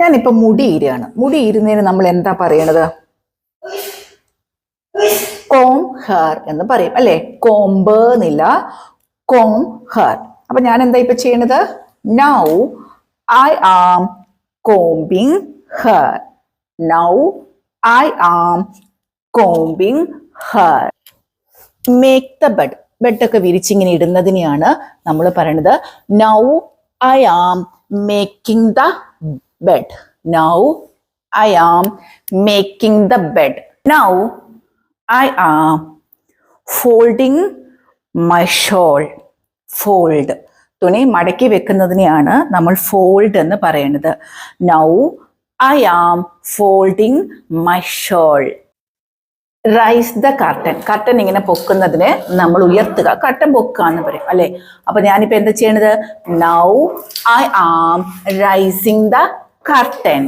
ഞാനിപ്പോ മുടി ഈരുകയാണ്. മുടി ഈരുന്നതിന് നമ്മൾ എന്താ പറയണത്? കോം ഹെയർ എന്ന് പറയും അല്ലെ? കോംബ് എന്നില്ല കോം ഹെയർ അപ്പൊ ഞാൻ എന്താ ഇപ്പൊ ചെയ്യണത്? Now I am combing hair now I am combing hair make the bed ബെഡൊക്കെ വിരിച്ചിങ്ങനെ ഇടുന്നതിനെയാണ് നമ്മൾ പറയണത്. Now I am making the bed Now I am making the bed. Now I am folding my shawl. Fold. തുണി മടക്കി വെക്കുന്നതിനെയാണ് നമ്മൾ fold എന്ന് പറയുന്നത്. Now I am folding my shawl raise the curtain curtain ഇങ്ങനെ പൊക്കുന്നതിന് നമ്മൾ ഉയർത്തുക. കർട്ടൻ പൊക്കുക എന്ന് പറയും അല്ലേ? അപ്പൊ ഞാനിപ്പോ എന്താ ചെയ്യണത്? Now I am raising the curtain